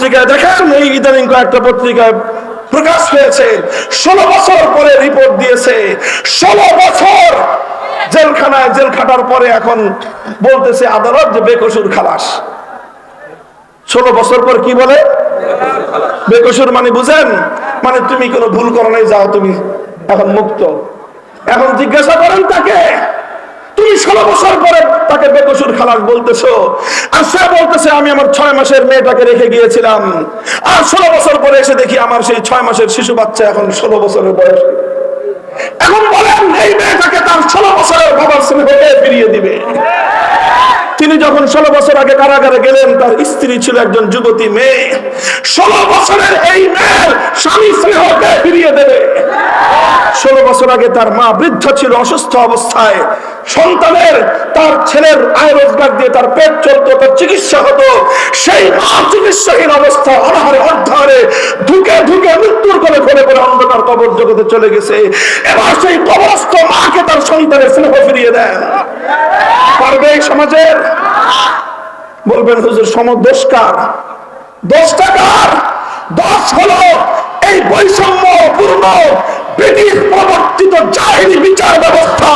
পত্রিকায় দেখেন, এই ইদানিং কয়েকটা পত্রিকায় প্রকাশ হয়েছে ষোলো বছর পরে রিপোর্ট দিয়েছে। ষোলো বছর জেলখানায়, জেল খাটার পরে এখন বলতেছে আদালত যে বেকসুর খালাস। ষোলো বছর পর কি বলে? বেকসুর মানে বুঝেন? মানে তুমি কোনো ভুল করো নাই, যাও তুমি এখন মুক্ত। এখন জিজ্ঞাসা করেন তাকে তুমি ষোলো বছর পরে তাকে বেকসুর খালাস বলতেছো। আর সে বলতেছে, আমি আমার ছয় মাসের মেয়েটাকে রেখে গিয়েছিলাম। আর ষোলো বছর পরে এসে দেখি আমার সেই ছয় মাসের শিশু বাচ্চা এখন ষোলো বছরের বয়স। এখন বলেন, এই মেয়েটাকে তার ষোলো বছরের বাবার স্নেহকে ফিরিয়ে দিবে? তিনি যখন ষোলো বছর আগে কারাগারে গেলেন, তার স্ত্রী ছিল একজন যুবতী মেয়ে। ষোলো বছরের এই মেয়ের স্বামী স্নেহকে ফিরিয়ে দেবে? ষোলো বছর আগে তার মা বৃদ্ধ ছিল অসুস্থ অবস্থায়। সন্তানের, তার ছেলের আয় রোজগার দিয়ে তার পেট চলতো, তার চিকিৎসা হতো। সেই মা চিকিৎসাহীন অবস্থা, অনাহারে অর্ধাহারে ধুকে ধুকে মৃত্যুর কোলে ফেলে করে অন্ধকার কবর জগতে চলে গেছে। এবার সেই কবরস্থ মাকে তার সন্তানের স্নেহ ফিরিয়ে দেন। পারবে এই সমাজের? বলবেন, হুজুর, সম দোষকার দোষটা কার? দোষ হলো এই বৈষম্য পূর্ণ ব্রিটিশ প্রবর্তিত জাহিরি বিচার ব্যবস্থা।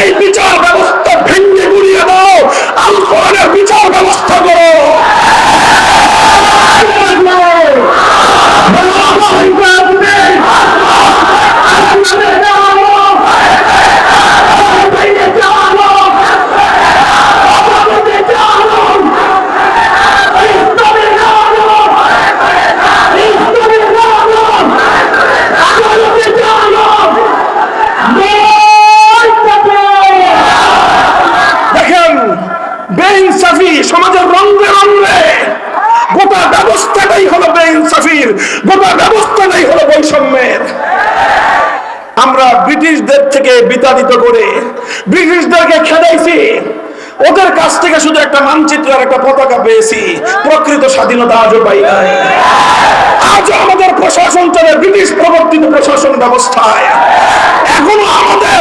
এই বিচার ব্যবস্থা ভেঙে গুড়িয়ে দাও। আল বিচার ব্যবস্থা করো। দেখেন বেইনসাফি সমাজের রঙে রঙে গোটা ব্যবস্থাটাই হলো বেইনসাফির গোটা ব্যবস্থাটাই হলো বৈষম্যের আমরা ব্রিটিশদের থেকে বিতাড়িত করে ব্রিটিশদেরকে খেদাইছি ওদের কাছ থেকে শুধু একটা মানচিত্র আর একটা পতাকা পেয়েছি। প্রকৃত স্বাধীনতা আজও পাই নাই। আমাদের প্রশাসন চলে, ব্রিটিশ প্রবর্তিত প্রশাসন ব্যবস্থায়। এখনও আমাদের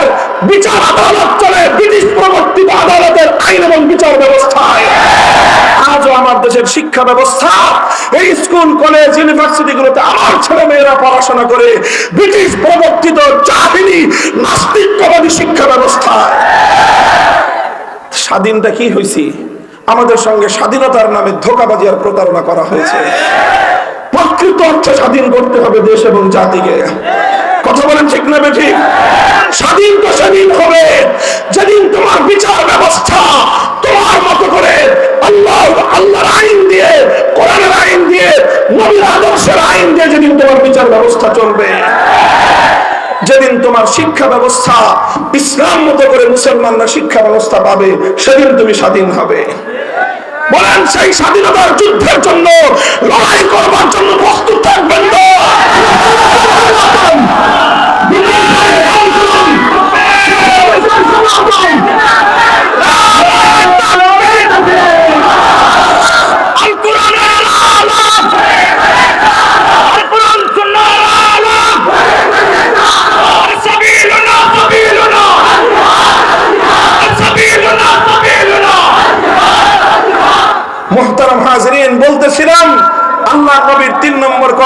বিচার আদালত চলে, ব্রিটিশ প্রবর্তিত আদালতের আইন এবং বিচার ব্যবস্থায়। আজও আমার দেশের শিক্ষা ব্যবস্থা, এই স্কুল, কলেজ ইউনিভার্সিটি গুলোতে আমার ছেলে মেয়েরা পড়াশোনা করে ব্রিটিশ প্রবর্তিত নাস্তিকবাদী শিক্ষা ব্যবস্থায়। স্বাধীনটা কি হয়েছি আমাদের সঙ্গে স্বাধীনতার নামে ধোকাবাজি আর প্রতারণা করা হয়েছে। প্রকৃত অর্থে স্বাধীন করতে হবে দেশ এবং জাতিকে। কথা বলেন ঠিক না ঠিক স্বাধীন তো সেদিন হবে। যেদিন তোমার বিচার ব্যবস্থা তোমার মতো করে আল্লাহ, আল্লাহর আইন দিয়ে, কোরআনের আইন দিয়ে, নবীর আদর্শের আইন দিয়ে যেদিন তোমার বিচার ব্যবস্থা চলবে। যেদিন তোমার শিক্ষা ব্যবস্থা, ইসলাম মতো করে মুসলমানরা শিক্ষা ব্যবস্থা পাবে, সেদিন তুমি স্বাধীন হবে। বলেন সেই স্বাধীনতার যুদ্ধের জন্য, লড়াই করবার জন্য প্রস্তুত থাকবেন কোরআনের আলো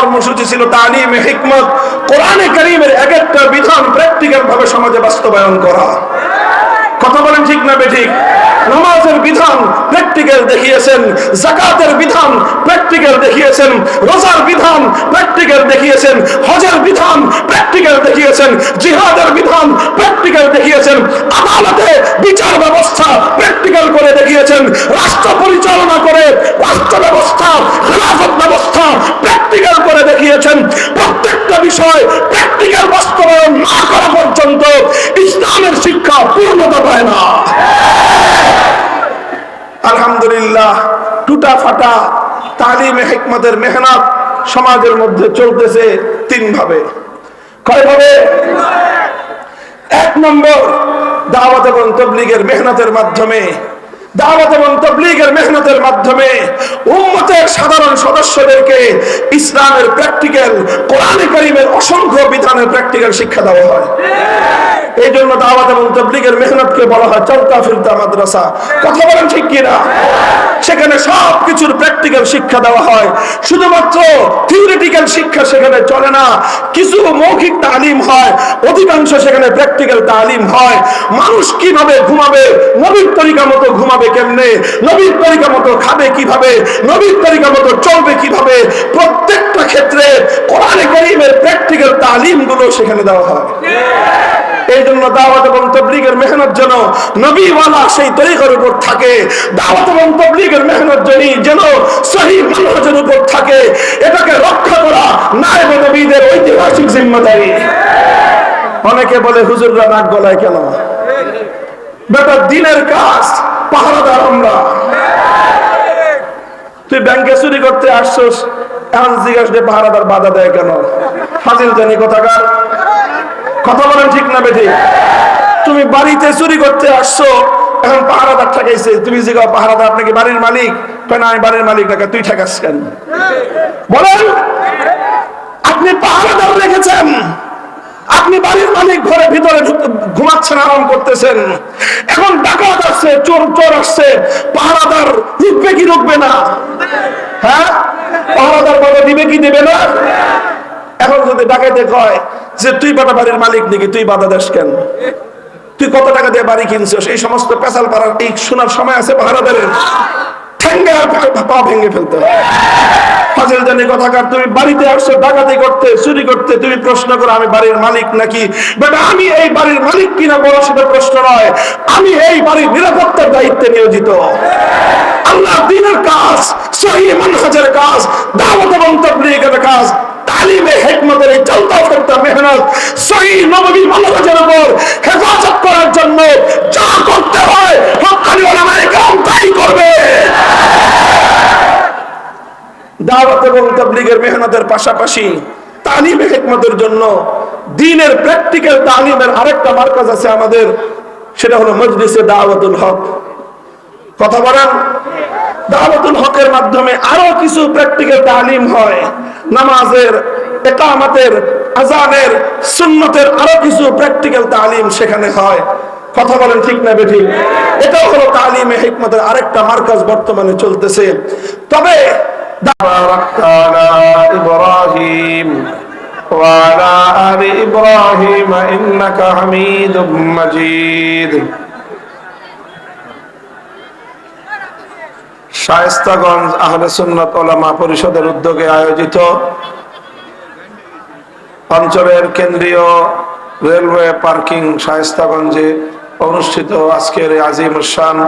কর্মসূচি ছিল তালিম হিকমত। কোরআনে করিমের এক একটা বিধান প্র্যাকটিক্যাল ভাবে সমাজে বাস্তবায়ন করা। কথা বলেন ঠিক না বেঠিক? নামাজের বিধান প্র্যাকটিক্যাল দেখিয়েছেন জাকাতের বিধান প্র্যাকটিক্যাল দেখিয়েছেন, রোজার বিধান প্র্যাকটিক্যাল দেখিয়েছেন, হজের বিধান প্র্যাকটিক্যাল দেখিয়েছেন, জিহাদের বিধান প্র্যাকটিক্যাল দেখিয়েছেন, আদালতে বিচার ব্যবস্থা প্র্যাকটিক্যাল করে দেখিয়েছেন, রাষ্ট্র পরিচালনা করে রাষ্ট্র ব্যবস্থা, খেলাফত ব্যবস্থা প্র্যাকটিক্যাল করে দেখিয়েছেন, প্রত্যেকটা বিষয় প্র্যাকটিক্যাল বাস্তবায়ন না করা পর্যন্ত ইসলামের শিক্ষা পূর্ণতা পায় না। আলহামদুলিল্লাহ টুটা ফাটা তালিম হেকমতের মেহনত সমাজের মধ্যে চলতেছে তিন ভাবে কয় ভাবে এক নম্বর, দাওয়াত এবং তবলিগের মেহনতের মাধ্যমে দাওয়াত এবং তবলিগের মেহনতের মাধ্যমে উম্মতের সাধারণ সদস্যদেরকে ইসলামের প্র্যাকটিক্যাল কোরআনে করিমের অসংখ্য বিধানের প্র্যাকটিক্যাল শিক্ষা দেওয়া হয়। এই জন্য দাওয়াত এবং তবলিগের মেহনতকে বলা হয় চলতা ফিরতা মাদ্রাসা। কথা বলেন ঠিক কিনা? সেখানে সব কিছুর প্র্যাকটিক্যাল শিক্ষা দেওয়া হয়। শুধুমাত্র থিওরিটিক্যাল শিক্ষা সেখানে চলে না, কিছু মৌখিক তালিম হয়, অধিকাংশ সেখানে প্র্যাকটিক্যাল তালিম হয়। মানুষ কীভাবে ঘুমাবে, নবীর তরিকা মতো ঘুমাবে কেমনে, নবীর তরিকা মতো খাবে কীভাবে, নবীর তরিকা মতো চলবে কীভাবে, প্রত্যেকটা ক্ষেত্রে কোরআনে করিমের প্র্যাকটিক্যাল তালিমগুলো সেখানে দেওয়া হয়। এই জন্য দাওয়াত এবং তবলিগের মেহনত যেন নবীওয়ালা সেই তরিকার উপর থাকে। দাওয়াত এবং তবলিগের মেহনত জনি যেন সহি মানুষের উপর থাকে, এটাকে রক্ষা করা নায়ব নবীদের ঐতিহাসিক জিম্মাদারি। অনেকে বলে, হুজুররা নাক গলায় কেন? বেটা, দিনের কাজ, পাহারাদার আমরা। তুই ব্যাংকে চুরি করতে আসছস, এখন জিজ্ঞাসা পাহারাদার বাধা দেয় কেন? হাজির জানি, কথাকার। কথা বলেন ঠিক না বেঠি? তুমি বাড়িতে চুরি করতে আসছো, এখন পাহারাদার ঠেকাইছে। তুমি জিগাও পাহারাদার আপনাকে বাড়ির মালিক? কেন আমি বাড়ির মালিক না। তুই ঠেকাস কেন? বলেন, আপনি পাহারাদার রেখেছেন। আপনি বাড়ির মালিক ঘরে ভিতরে ঘুমাচ্ছেন, আরাম করতেছেন। এখন ডাকাত আসছে, চোর চোর আসছে। পাহারাদার রুখবে কি রুখবে না? হ্যাঁ? পাহারাদার বাধা দিবে কি দিবে না? এখন যদি ডাকাইতে কয় যে তুই বাটা বাড়ির মালিক নাকি, তুই বাধা দেশ কেন? তুই কত টাকা দিয়ে বাড়ি কিনছিস? এই সমস্ত পেশাল পাড়ার এই শোনার সময় আছে করতে, চুরি করতে, তুমি প্রশ্ন করো, আমি বাড়ির মালিক নাকি? আমি এই বাড়ির মালিক কিনা সেটা প্রশ্ন নয়। আমি এই বাড়ির নিরাপত্তার দায়িত্বে নিয়োজিত। আল্লাহ দিনের কাজ, সহি মানহাজের কাজ দাওয়াত এবং তাবলীগের কাজ তালিমে হেকমতের এই চলতা ফেরতা মেহনত সহি নবী মানহাজের উপর হেফাজত করার জন্য যা করতে হয় হকানি ওলামায়ে কেরাম তাই করবে দাওয়াত এবং তাবলীগের মেহনতের পাশাপাশি তালিমে হেকমতের জন্য দিনের প্র্যাকটিক্যাল তালিমের আরেকটা মার্কাজ আছে আমাদের, সেটা হলো মজলিসে দাওয়াতুল হক। কথা বলেন? দাওয়াতুল হকের মাধ্যমে আরও কিছু প্র্যাকটিক্যাল তালিম হয়। নামাজের, একামতের, আজানের, সুন্নতের আরও কিছু প্র্যাকটিক্যাল তালিম সেখানে হয়। কথা বলেন ঠিক না বেঠি? এটাও হলো তালিমে হিকমতের আরেকটা মার্কাজ বর্তমানে চলতেছে। তবে باركت على إبراهيم وعلى آل إبراهيم إنك حميد مجيد শায়েস্তাগঞ্জ আহলে সুন্নত ওলামা পরিষদের উদ্যোগে আয়োজিত অঞ্চলের কেন্দ্রীয় রেলওয়ে পার্কিং শায়েস্তাগঞ্জে অনুষ্ঠিত আজকের এই আজিম উসান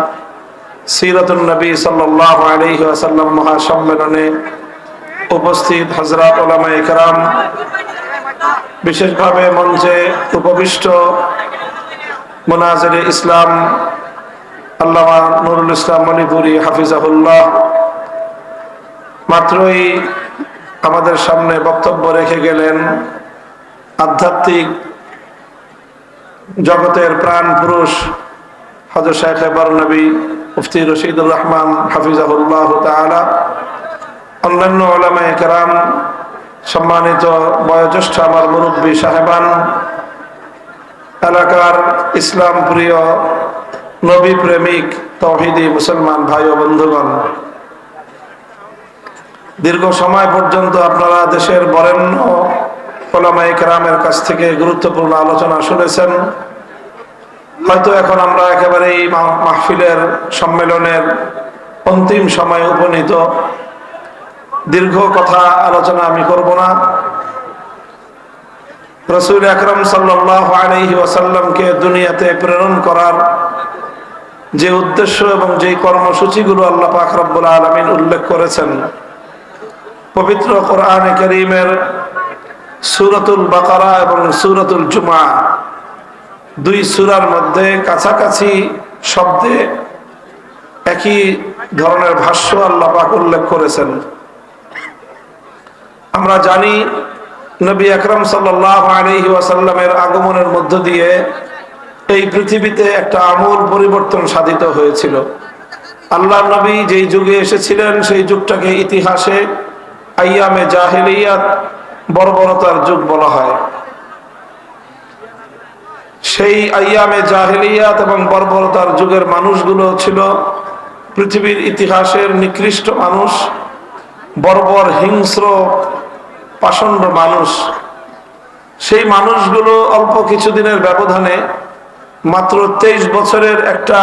সিরাতুল নবী সাল্লাল্লাহু আলাইহি ওয়াসাল্লাম মহাসম্মেলনে উপস্থিত হযরত ওলামা ইকরাম বিশেষভাবে মঞ্চে উপবিষ্ট মুনাজির ইসলাম, আল্লামা নুরুল ইসলাম মণিপুরি হাফিজাহুল্লাহ, মাত্রই আমাদের সামনে বক্তব্য রেখে গেলেন আধ্যাত্মিক জগতের প্রাণ পুরুষ হজর শেখ নবী মুফতি রশিদুর রহমান হাফিজাহুল্লাহ তাআলা, অন্যান্য ওলামায়ে কেরাম, সম্মানিত বয়োজ্যেষ্ঠ আমার মুরব্বী সাহেবান, এলাকার ইসলাম প্রিয় নবী প্রেমিক তৌহিদি মুসলমান ভাই ও বন্ধুগণ, দীর্ঘ সময় পর্যন্ত আপনারা দেশের বরেণ্য ওলামায়ে কেরামের কাছ থেকে গুরুত্বপূর্ণ আলোচনা শুনেছেন। হয়তো এখন আমরা একেবারে এই মাহফিলের সম্মেলনের অন্তিম সময়ে উপনীত। দীর্ঘ কথা আলোচনা আমি করব না। রসুল আকরম সাল্লাহ আলহি ওয়াসাল্লামকে দুনিয়াতে প্রেরণ করার যে উদ্দেশ্য এবং যে কর্মসূচিগুলো আল্লাহ পাক আলমিন উল্লেখ করেছেন, পবিত্র কোরআনে করিমের সুরতুল বাকারা এবং সুরতুল জুমা। দুই সুরার মধ্যে কাছাকাছি শব্দে একই ধরনের ভাষ্য আল্লাহ পাক উল্লেখ করেছেন। আমরা জানি নবী আকরম সাল্লাহ আগমনের মধ্য দিয়ে এই পৃথিবীতে একটা আমূল পরিবর্তন সাধিত হয়েছিল। আল্লাহ নবী যেই যুগে এসেছিলেন, সেই যুগটাকে ইতিহাসে আইয়ামে জাহেলিয়াত বর্বরতার যুগ বলা হয়। সেই আয়ামে জাহেলিয়াত এবং বর্বরতার যুগের মানুষগুলো ছিল পৃথিবীর ইতিহাসের নিকৃষ্ট মানুষ, বর্বর, হিংস্র, পাষণ্ড মানুষ। সেই মানুষগুলো অল্প কিছুদিনের ব্যবধানে মাত্র তেইশ বছরের একটা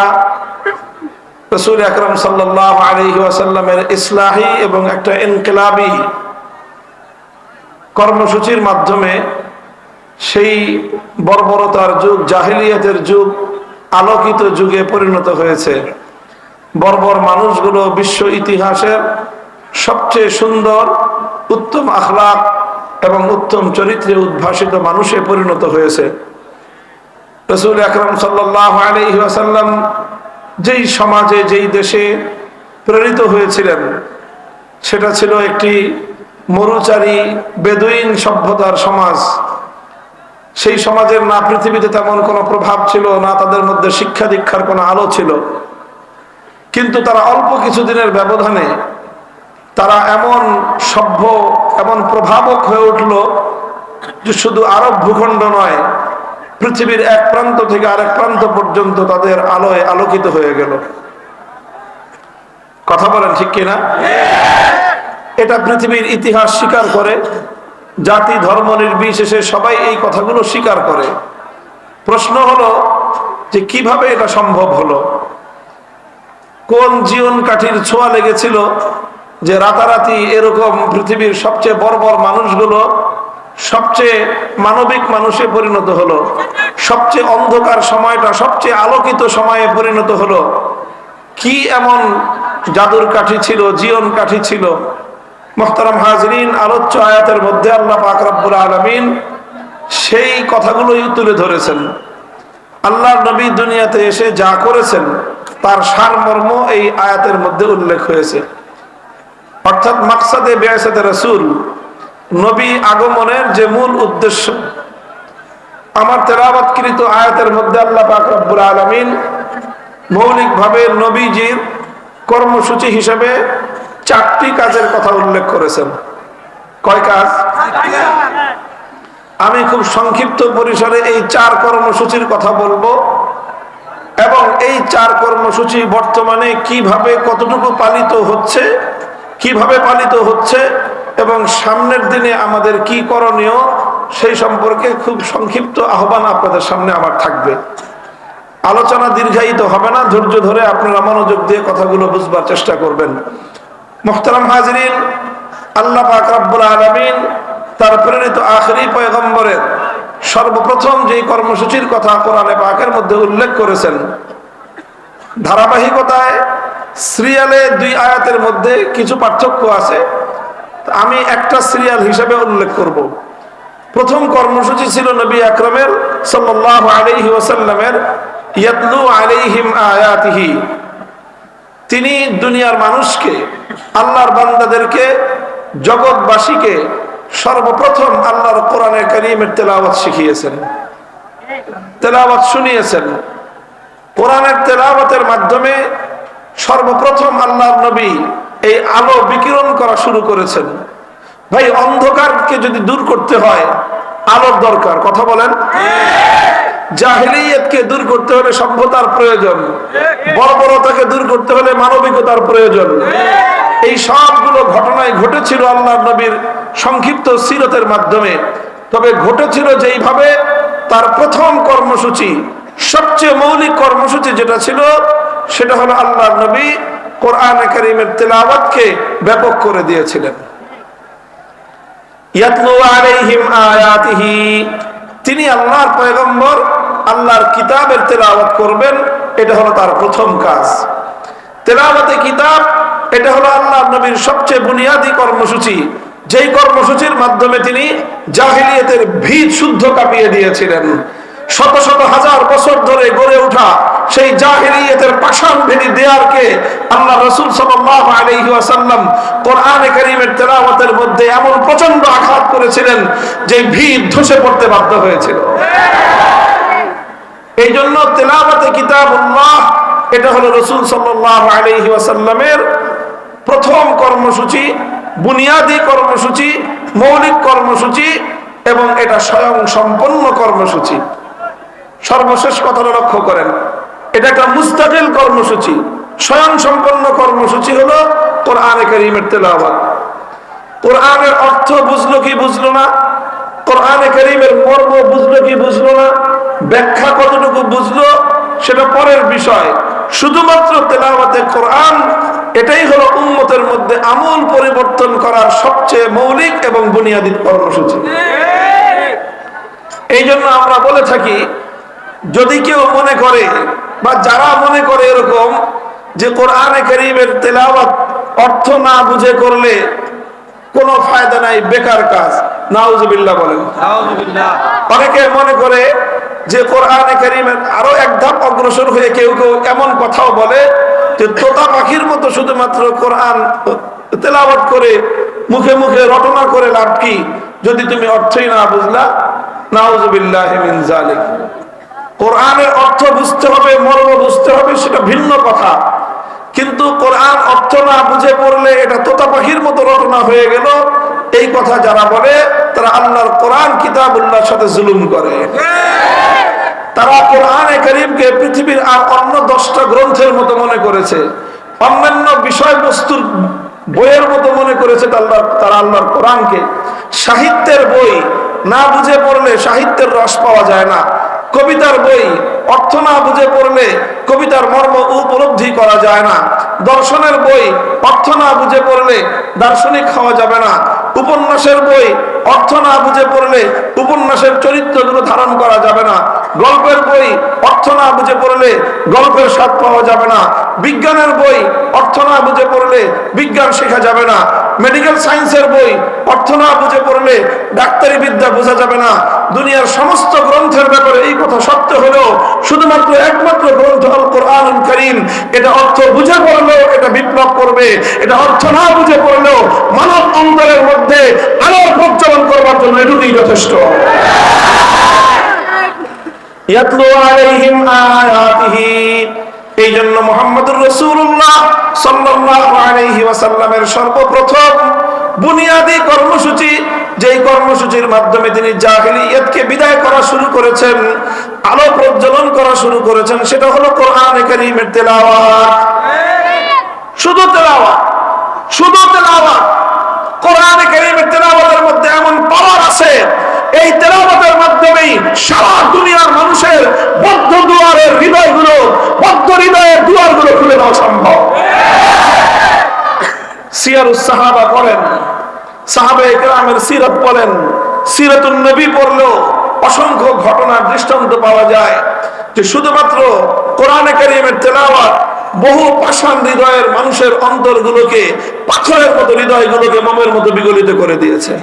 রসুল আকরম সাল্লাহ আলহি ওয়াসাল্লামের ইসলাহি এবং একটা ইনকিলাবি কর্মসূচির মাধ্যমে সেই বর্বরতার যুগ, জাহিলিয়াতের যুগ, আলোকিত যুগে পরিণত হয়েছে। বর্বর মানুষগুলো বিশ্ব ইতিহাসের সবচেয়ে সুন্দর, উত্তম আখলাক এবং উত্তম চরিত্রে উদ্ভাসিত মানুষে পরিণত হয়েছে। রসুল আকরম আসাল্লাম যেই সমাজে, যেই দেশে প্রেরিত হয়েছিলেন, সেটা ছিল একটি মরুচারী বেদুইন সভ্যতার সমাজ। সেই সমাজের না পৃথিবীতে তেমন কোনো প্রভাব ছিল, না তাদের মধ্যে শিক্ষা দীক্ষার কোনো আলো ছিল। কিন্তু তারা অল্প কিছুদিনের ব্যবধানে তারা এমন সভ্য, এমন প্রভাবক হয়ে উঠল যে শুধু আরব ভূখণ্ড নয়, পৃথিবীর এক প্রান্ত থেকে আরেক প্রান্ত পর্যন্ত তাদের আলোয় আলোকিত হয়ে গেল। কথা বলেন ঠিক কিনা? এটা পৃথিবীর ইতিহাস স্বীকার করে জাতি ধর্ম নির্বিশেষে সবাই এই কথাগুলো স্বীকার করে। প্রশ্ন হলো যে কীভাবে এটা সম্ভব হলো? কোন জীবন কাঠির ছোঁয়া লেগেছিল যে রাতারাতি এরকম পৃথিবীর সবচেয়ে বর্বর মানুষগুলো সবচেয়ে মানবিক মানুষে পরিণত হলো? সবচেয়ে অন্ধকার সময়টা, সবচেয়ে আলোকিত সময়ে পরিণত হলো? কি এমন জাদুর কাঠি ছিল, জীবন কাঠি ছিল? মোহতারাম হাজরিন, আলোচ্য আয়াতের মধ্যে আল্লাহ পাক আলমিন সেই কথাগুলোই তুলে ধরেছেন। আল্লাহ নবী দুনিয়াতে এসে যা করেছেন, তার সারমর্ম এই আয়াতের মধ্যে উল্লেখ হয়েছে। অর্থাৎ মাকসাদে বেয়াসাদে রসুল, নবী আগমনের যে মূল উদ্দেশ্য, আমার তেলাবাতকৃত আয়াতের মধ্যে আল্লাহ পাক আলমিন মৌলিকভাবে নবীজির কর্মসূচি হিসেবে চারটি কাজের কথা উল্লেখ করেছেন। কয় কাজ? আমি খুব সংক্ষিপ্ত পরিসরে এই চার কর্মসূচির কথা বলব এবং এই চার কর্মসূচি বর্তমানে কীভাবে কতটুকু পালিত হচ্ছে, কীভাবে পালিত হচ্ছে এবং সামনের দিনে আমাদের কি করণীয় সেই সম্পর্কে খুব সংক্ষিপ্ত আহ্বান আপনাদের সামনে আমার থাকবে। আলোচনা দীর্ঘায়িত হবে না, ধৈর্য ধরে আপনারা মনোযোগ দিয়ে কথাগুলো বুঝবার চেষ্টা করবেন। মোহতারাম হাজরিন, আল্লাহ পাক রব্বুল আলমিন তার প্রেরিত আখরি পয়গম্বরের সর্বপ্রথম যেই কর্মসূচির কথা কোরআনে পাকের মধ্যে উল্লেখ করেছেন, ধারাবাহিকতায় সিরিয়ালে দুই আয়াতের মধ্যে কিছু পার্থক্য আছে আমি একটা সিরিয়াল হিসেবে উল্লেখ করব। প্রথম কর্মসূচি ছিল নবী আকরমের সাল্লাহ আলহি ওসাল্লামের ইয়াতলু আলাইহিম আয়াতিহি তিনি দুনিয়ার মানুষকে, আল্লাহর বান্দাদেরকে, জগৎবাসীকে সর্বপ্রথম আল্লাহর কোরআনে করিমের তেলাওয়াত শিখিয়েছেন। তেলাওয়াত শুনিয়েছেন। কোরআনের তেলাওয়াতের মাধ্যমে সর্বপ্রথম আল্লাহর নবী এই আলো বিকিরণ করা শুরু করেছেন। ভাই, অন্ধকারকে যদি দূর করতে হয়, আলোর দরকার, কথা বলেন? দূর করতে হলে সভ্যতার প্রয়োজন, বর্বরতাকে দূর করতে হলে মানবিকতার প্রয়োজন। এই সবগুলো ঘটনায় ঘটেছিল আল্লাহ নবীর সংক্ষিপ্ত সিরতের মাধ্যমে। তবে ঘটেছিল যেইভাবে তার প্রথম কর্মসূচি, সবচেয়ে মৌলিক কর্মসূচি যেটা ছিল, সেটা হলো আল্লাহ নবী কোরআন করিমের তেলাওয়াতকে ব্যাপক করে দিয়েছিলেন। তিনি আল্লাহর পয়গম্বর আল্লাহর কিতাবের তেলাওয়াত করবেন, এটা হলো তার প্রথম কাজ। তেলাওয়াতে কিতাব, এটা হলো আল্লাহ নবীর সবচেয়ে বুনিয়াদী কর্মসূচি। যেই কর্মসূচির মাধ্যমে তিনি জাহিলিয়তের ভিত শুদ্ধ কাঁপিয়ে দিয়েছিলেন। শত শত হাজার বছর ধরে গড়ে ওঠা সেই জাহিলিয়তের পাষাণ ভেদি দেয়ারকে আল্লাহ রসুল সাল্লাল্লাহু আলাইহি ওয়াসাল্লাম কোরআনে কারীমের তেলাওয়াতের মধ্যে এমন প্রচণ্ড আঘাত করেছিলেন যে ভিত ধসে পড়তে বাধ্য হয়েছিল। এই জন্য তেলাওয়াতে কিতাবুল্লাহ, এটা হলো রসুল সাল্লাল্লাহু আলাইহি ওয়াসাল্লামের প্রথম কর্মসূচি, বুনিয়াদী কর্মসূচি, মৌলিক কর্মসূচি এবং এটা স্বয়ং সম্পন্ন কর্মসূচি। সর্বশেষ কথাটা লক্ষ্য করেন, এটা একটা মুস্তাকিল কর্মসূচি, স্বয়ং সম্পন্ন কর্মসূচি হলো কোরআনে করিমের তেলাওয়াত। কোরআনের অর্থ বুঝলো কি বুঝলো না? কোরআনে করিমের মর্ম বুঝলো কি বুঝলো না? ব্যাখ্যা কতটুকু বুঝলো সেটা পরের বিষয়। শুধুমাত্র তেলাওয়াতে কোরআন এটাই হলো উম্মতের মধ্যে আমূল পরিবর্তন করার সবচেয়ে মৌলিক এবং বুনিয়াদী কর্মসূচি। এই জন্য আমরা বলে থাকি যদি কেউ মনে করে বা যারা মনে করে এরকম যে কোরআনে করিমের তেলাওয়াত অর্থ না বুঝে করলে কোনো ফায়দা নাই বেকার কাজ। নাউজুবিল্লাহ বলেন। অনেকে মনে করে যে কোরআনে করিমের আরও এক ধাপ অগ্রসর হয়ে কেউ কেউ এমন কথাও বলে যে তোতা পাখির মতো শুধুমাত্র কোরআন তেলাওয়াত করে, মুখে মুখে রটনা করে লাভ কি? যদি তুমি অর্থই না বুঝলা কোরআনের অর্থ বুঝতে হবে, মর্ম বুঝতে হবে, সেটা ভিন্ন কথা। কিন্তু কোরআন অর্থ না বুঝে পড়লে এটা তোতা পাখির মতো রটনা হয়ে গেল। এই কথা যারা বলে, তারা আল্লাহর কোরআন কিতাবুল্লাহর সাথে জুলুম করে। তারা কোরআনে করিমকে পৃথিবীর আর অন্য দশটা গ্রন্থের মতো মনে করেছে। অন্যান্য বিষয়বস্তুর বইয়ের মতো মনে করেছে তারা আল্লাহর কোরআনকে। সাহিত্যের বই না বুঝে পড়লে সাহিত্যের রস পাওয়া যায় না। কবিতার বই, অর্থ না বুঝে পড়লে কবিতার মর্ম উপলব্ধি করা যায় না। দর্শনের বই, অর্থ না বুঝে পড়লে দার্শনিক খাওয়া যাবে না। উপন্যাসের বই, অর্থ না বুঝে পড়লে উপন্যাসের চরিত্রগুলো ধারণ করা যাবে না। গল্পের বই অর্থ না বুঝে পড়লে গল্পের স্বাদ পাওয়া যাবে না। বিজ্ঞানের বই অর্থ না বুঝে পড়লে বিজ্ঞান শেখা যাবে না। মেডিকেল সায়েন্সের বই অর্থ না বুঝে পড়লে ডাক্তারি বিদ্যা বোঝা যাবে না। দুনিয়ার সমস্ত গ্রন্থের ব্যাপারে এই কথা সত্য হলেও শুধুমাত্র একমাত্র গ্রন্থ হল কোরআন করিম। এটা অর্থ বুঝে পড়লেও এটা বিপ্লব করবে। এটা অর্থ না বুঝে পড়লেও মানব অন্তরের মধ্যে আলোর প্রজ্বলন করবার জন্য এটুকুই যথেষ্ট। ইয়াতলু এই জন্য মোহাম্মদুর রসুল্লাহ সাল্লাল্লাহু আলাইহি ওয়াসাল্লামের সর্বপ্রথম বুনিয়াদী কর্মসূচি, যেই কর্মসূচির মাধ্যমে তিনি জাহিলিয়াতকে বিদায় করা শুরু করেছেন, আলো প্রজ্বলন করা শুরু করেছেন, সেটা হলো কোরআন কারীমের তেলাওয়াত। শুধু তেলাওয়াত শুধু তেলাওয়াত। কোরআন কারীমের তেলাওয়াতের মধ্যে এমন পাওয়ার আছে এই তেলাওয়াতের মাধ্যমেই সারা দুনিয়ার মানুষের বদ্ধ দুয়ারের হৃদয়গুলো, বদ্ধ হৃদয়ের দুয়ারগুলো খুলে দেওয়া সম্ভব। সিয়ারুস সাহাবা পড়েন, সাহাবে একরামের সিরত পড়েন, সিরাতুন নবী পড়লেও অসংখ্য ঘটনার দৃষ্টান্ত পাওয়া যায় যে শুধুমাত্র কোরআনে কারিমের তেলাওয়াত বহু পাষাণ হৃদয়ের মানুষের অন্তরগুলোকে পাথরের মতো, হৃদয়গুলোকে মমের মতো বিগলিত করে দিয়েছে।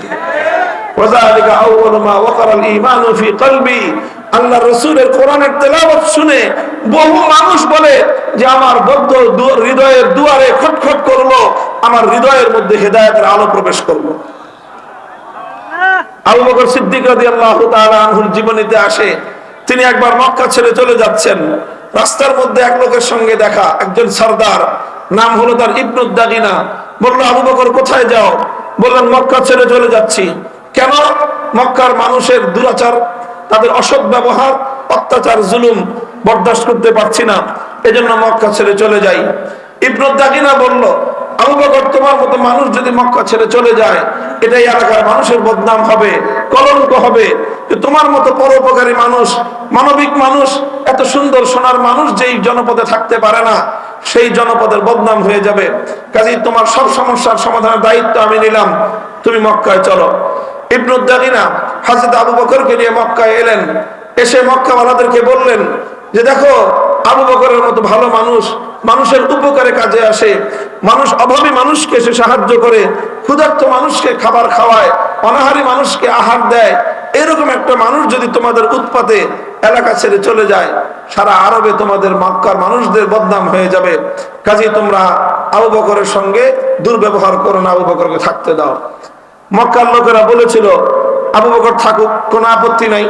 وذلك أول ما وقر الإيمان في قلبي আল্লাহ রসুলের কোরআনের তেলাওয়াত শুনে বহু মানুষ বলে যে আমার বদ্ধ দু- হৃদয়ের দুয়ারে খটখট করলো আমার হৃদয়ের মধ্যে হেদায়েতের আলো প্রবেশ করলো আবু বকর সিদ্দিক রাদিয়াল্লাহু তাআলা আনহুর জীবনীতে আসে তিনি একবার মক্কা ছেড়ে চলে যাচ্ছেন রাস্তার মধ্যে এক লোকের সঙ্গে দেখা একজন সর্দার নাম হলো তার ইবনুদ্দাগিনা বললো আবু বকর কোথায় যাও বললেন মক্কা ছেড়ে চলে যাচ্ছি কেন? মক্কার মানুষের দুরাচার, তাদের অসৎ ব্যবহার, অত্যাচার, জুলুম বরদাস্ত করতে পারছি না। এজন্য মক্কা ছেড়ে চলে যাই। ইবনুদ্দাগিনা বলল তোমার মতো মানুষ, মানবিক মানুষ, এত সুন্দর সোনার মানুষ যেই জনপদে থাকতে পারে না, সেই জনপদের বদনাম হয়ে যাবে। কাজেই তোমার সব সমস্যার সমাধানের দায়িত্ব আমি নিলাম। তুমি মক্কায় চলো। খাবার খাওয়ায়, অনাহারী মানুষকে আহার দেয়। এরকম একটা মানুষ যদি তোমাদের উৎপাতে এলাকা ছেড়ে চলে যায়, সারা আরবে তোমাদের মক্কার মানুষদের বদনাম হয়ে যাবে। কাজে তোমরা আবু বকরের সঙ্গে দুর্ব্যবহার করো না, আবু বকরকে থাকতে দাও। মক্কার লোকেরা বলেছিল আবু বকর থাকুক কোনো আপত্তি নাই।